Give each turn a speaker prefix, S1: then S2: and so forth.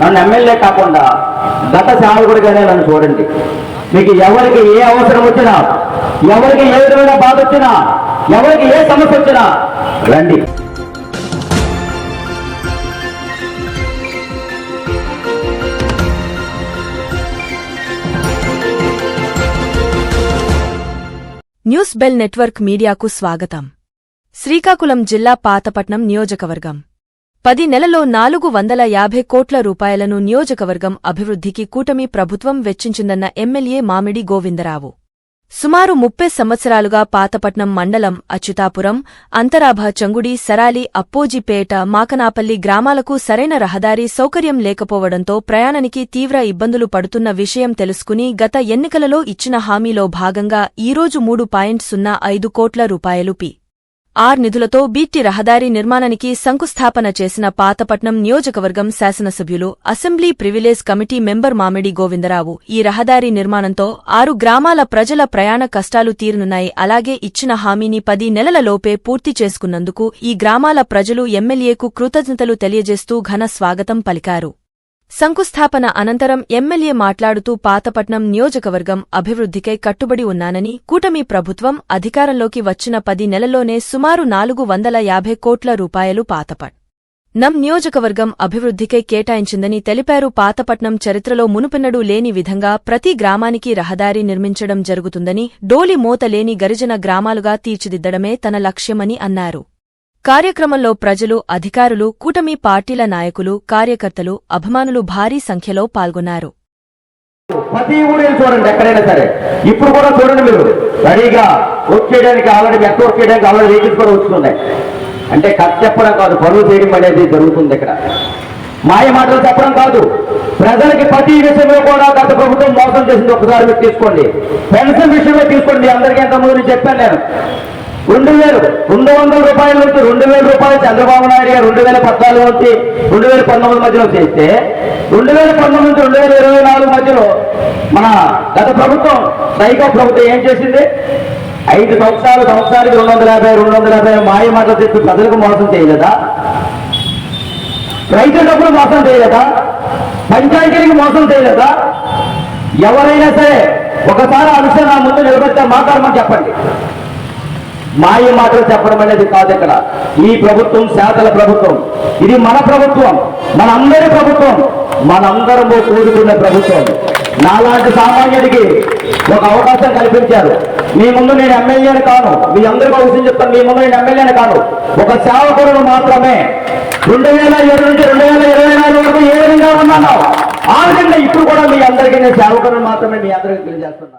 S1: నన్ను ఎమ్మెల్యే కాకుండా గత సేవకుడిగానే నన్ను చూడండి. మీకు ఎవరికి ఏ అవసరం వచ్చినా ఎవరికి ఏ విధమైన బాధ వచ్చినా ఎవరికి ఏ సమస్య వచ్చినా రండి.
S2: న్యూస్ బెల్ నెట్వర్క్ మీడియాకు స్వాగతం. శ్రీకాకుళం జిల్లా పాతపట్నం నియోజకవర్గం. పది నెలలో నాలుగు వందల యాభై కోట్ల రూపాయలను నియోజకవర్గం అభివృద్ధికి కూటమి ప్రభుత్వం వెచ్చించిందన్న ఎమ్మెల్యే మామిడి గోవిందరావు. సుమారు ముప్పై సంవత్సరాలుగా పాతపట్నం మండలం అచ్యుతాపురం అంతరాభ చంగుడి సరాలి అప్పోజిపేట మాకనాపల్లి గ్రామాలకు సరైన రహదారి సౌకర్యం లేకపోవడంతో ప్రయాణానికి తీవ్ర ఇబ్బందులు పడుతున్న విషయం తెలుసుకుని గత ఎన్నికలలో ఇచ్చిన హామీలో భాగంగా ఈరోజు మూడు పాయింట్ సున్నా ఐదు కోట్ల రూపాయలు పి. ఆర్ నిధులతో బీటీ రహదారి నిర్మాణానికి శంకుస్థాపన చేసిన పాతపట్నం నియోజకవర్గం శాసనసభ్యులు అసెంబ్లీ ప్రివిలేజ్ కమిటీ మెంబర్ మామిడి గోవిందరావు ఈ రహదారి నిర్మాణంతో ఆరు గ్రామాల ప్రజల ప్రయాణ కష్టాలు తీరనున్నాయి. అలాగే ఇచ్చిన హామీని పది నెలలలోపే పూర్తి చేసుకున్నందుకు ఈ గ్రామాల ప్రజలు ఎమ్మెల్యేకు కృతజ్ఞతలు తెలియజేస్తూ ఘన స్వాగతం పలికారు. శంకుస్థాపన అనంతరం ఎమ్మెల్యే మాట్లాడుతూ పాతపట్నం నియోజకవర్గం అభివృద్ధికై కట్టుబడి ఉన్నానని కూటమి ప్రభుత్వం అధికారంలోకి వచ్చిన పది నెలల్లోనే సుమారు నాలుగు వందల యాభై కోట్ల రూపాయలు పాతపట్ నం నియోజకవర్గం అభివృద్ధికై కేటాయించిందని తెలిపారు. పాతపట్నం చరిత్రలో మునుపెన్నడూ లేని విధంగా ప్రతి గ్రామానికి రహదారి నిర్మించడం జరుగుతుందని డోలి మోత లేని గరిజన గ్రామాలుగా తీర్చిదిద్దడమే తన లక్ష్యమని అన్నారు. కార్యక్రమంలో ప్రజలు అధికారులు కూటమి పార్టీల నాయకులు కార్యకర్తలు అభిమానులు భారీ సంఖ్యలో పాల్గొన్నారు.
S1: ప్రతి ఊరిని చూడండి ఎక్కడైనా సరే. ఇప్పుడు కూడా చూడండి మీరు. రెడీగా వచ్చేయడానికి చేయడానికి ఆల్రెడీ మెట్రో వర్క్ చేయడానికి ఆల్రెడీ వెహికల్స్ కూడా వస్తున్నాయి అంటే ఖర్చు చెప్పడం కాదు పనులు చేయడం అనేది జరుగుతుంది ఇక్కడ. మాయ మాటలు చెప్పడం కాదు. ప్రజలకి ప్రతి విషయంలో కూడా గత ప్రభుత్వం మోసం చేసింది. ఒకసారి మీరు తీసుకోండి. పెన్షన్ విషయంలో తీసుకోండి. అందరికీ ఎంత ముందు చెప్పాను నేను. రెండు వేలు. రెండు వందల రూపాయల నుంచి రెండు వేల రూపాయలు చంద్రబాబు నాయుడు గారు రెండు వేల పద్నాలుగు నుంచి రెండు వేల పంతొమ్మిది మధ్యలో చేస్తే రెండు వేల పంతొమ్మిది నుంచి రెండు వేల ఇరవై నాలుగు మధ్యలో మన గత ప్రభుత్వం సైకో ప్రభుత్వం ఏం చేసింది? ఐదు సంవత్సరాలు సంవత్సరానికి రెండు వందల యాభై రెండు వందల యాభై మాయ మాటలు చెప్పి ప్రజలకు మోసం చేయలేదా? రైతు డబ్బులు మోసం చేయలేదా? పంచాయతీలకు మోసం చేయలేదా? ఎవరైనా సరే ఒకసారి ఆ నా ముందు నిలబెట్టే మాట్లాడమని చెప్పండి. మాయ మాటలు చెప్పడం అనేది కాదు ఇక్కడ. ఈ ప్రభుత్వం శాతల ప్రభుత్వం. ఇది మన ప్రభుత్వం మన అందరి ప్రభుత్వం మనందరము కూడుకున్న ప్రభుత్వం. నాలాంటి సామాన్యుడికి ఒక అవకాశం కల్పించారు. మీ ముందు నేను ఎమ్మెల్యేని కాను. మీ అందరికీ ఒక విషయం చెప్తాను. మీ ముందు నేను ఎమ్మెల్యేని కాను. ఒక సేవకుడును మాత్రమే రెండు వేల ఏడు నుంచి రెండు వేల ఇరవై నాలుగు వరకు ఏ విధంగా ఉన్నాను ఆ విధంగా ఇప్పుడు కూడా మీ అందరికీ నేను సేవకులను మాత్రమే మీ అందరికీ తెలియజేస్తున్నాను.